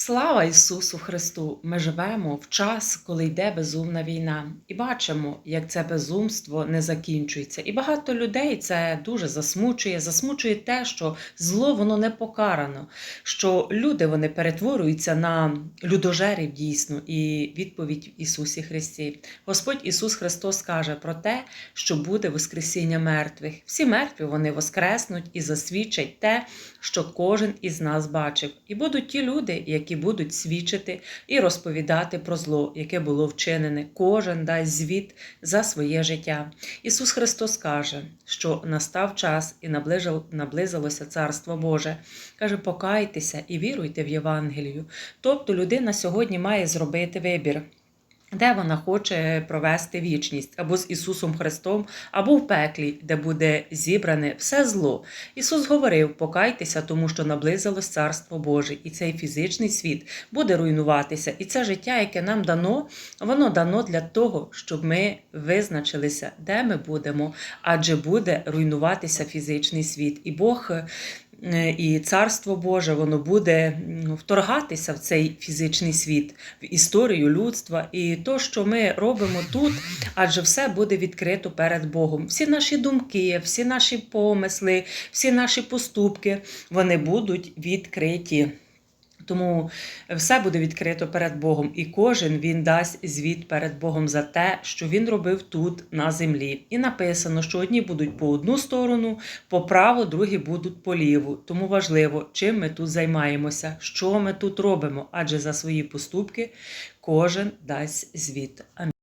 Слава Ісусу Христу! Ми живемо в час, коли йде безумна війна, і бачимо, як це безумство не закінчується. І багато людей це дуже засмучує. Засмучує те, що зло воно не покарано, що люди вони перетворюються на людожерів дійсно. І відповідь в Ісусі Христі. Господь Ісус Христос каже про те, що буде Воскресіння мертвих. Всі мертві вони воскреснуть і засвідчать те, що кожен із нас бачив. І будуть ті люди, які будуть свідчити і розповідати про зло, яке було вчинене. Кожен дасть звіт за своє життя. Ісус Христос каже, що настав час і наблизилося Царство Боже. Каже, покайтеся і віруйте в Євангелію. Тобто людина сьогодні має зробити вибір. Де вона хоче провести вічність або з Ісусом Христом, або в пеклі, де буде зібране все зло. Ісус говорив: покайтеся, тому що наблизилось Царство Боже, і цей фізичний світ буде руйнуватися. І це життя, яке нам дано, воно дано для того, щоб ми визначилися, де ми будемо, адже буде руйнуватися фізичний світ. І Бог. Е, І царство Боже, воно буде вторгатися в цей фізичний світ, в історію людства. І то, що ми робимо тут, адже все буде відкрито перед Богом. Всі наші думки, всі наші помисли, всі наші поступки, вони будуть відкриті. Тому все буде відкрито перед Богом, і кожен він дасть звіт перед Богом за те, що він робив тут на землі. І написано, що одні будуть по одну сторону, по праву, другі будуть по ліву. Тому важливо, чим ми тут займаємося, що ми тут робимо, адже за свої поступки кожен дасть звіт. Амінь.